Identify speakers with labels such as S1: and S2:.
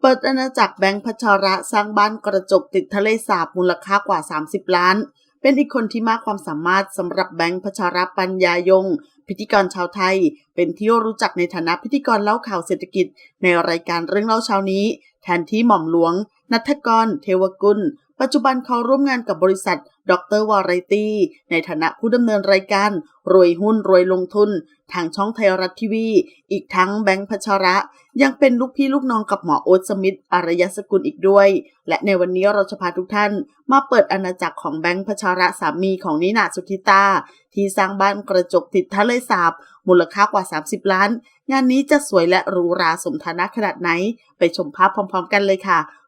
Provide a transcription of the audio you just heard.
S1: เปิดอาณาจักรแบงค์พัชระสร้างบ้านกระจกติดทะเลสาบมูลค่ากว่า 30 ล้าน เป็นอีกคนที่มากความสามารถสำหรับแบงค์พัชระปัญญายง พิธีกรชาวไทย เป็นที่รู้จักในฐานะพิธีกรเล่าข่าวเศรษฐกิจ ในรายการเรื่องเล่าเช้านี้ แทนที่หม่อมหลวง นัทกร เทวกุล ปัจจุบันเขาร่วมงานกับบริษัทดรวาไรตี้ในฐานะผู้ดำเนินรายการ รวยหุ้นรวยลงทุน ทางช่องไทยรัฐทีวี อีกทั้งแบงค์พัชระ ยังเป็นลูกพี่ลูกน้องกับหมอโอ๊ตสมิธอารยสกุลอีกด้วย และในวันนี้เราจะพาทุกท่าน มาเปิดอาณาจักรของแบงค์พัชระสามีของนินาสุธิตา ที่สร้างบ้านกระจกติดทะเลสาบ มูลค่ากว่า 30 ล้าน งานนี้จะสวยและหรูหราสมฐานะขนาดไหน ไปชมภาพพร้อม ๆ กันเลยค่ะ